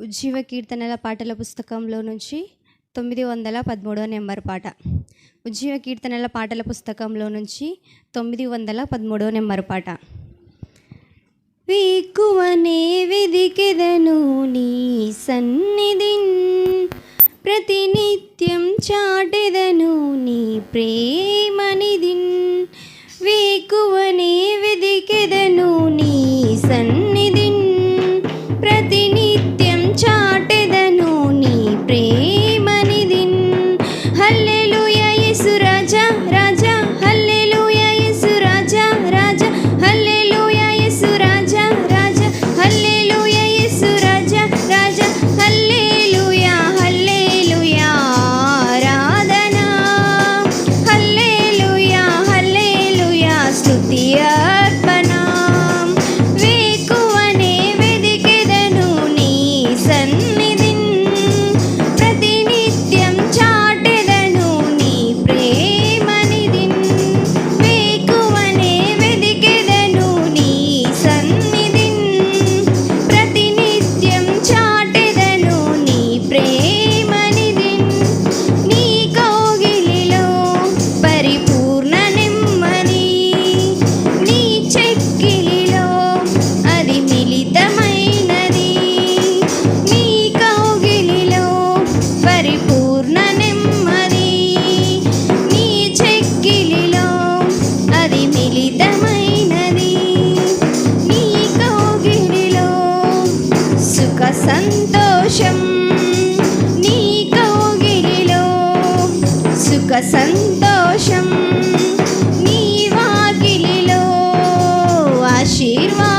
ఉజ్జీవ కీర్తనల పాటల పుస్తకంలో నుంచి తొమ్మిది వందల పదమూడవ నెంబర్ పాట. ఉజ్జీవ కీర్తనల పాటల పుస్తకంలో నుంచి తొమ్మిది వందల పదమూడవ నెంబర్ పాట. వీక్కువనే విధికెదను నీ సన్నిధిన్ ప్రతినిత్యం చాటెదను నీ ప్రే సంతోషం నీ కోగిలిలో సుఖ సంతోషం నీ వాగిలిలో ఆశీర్వాదం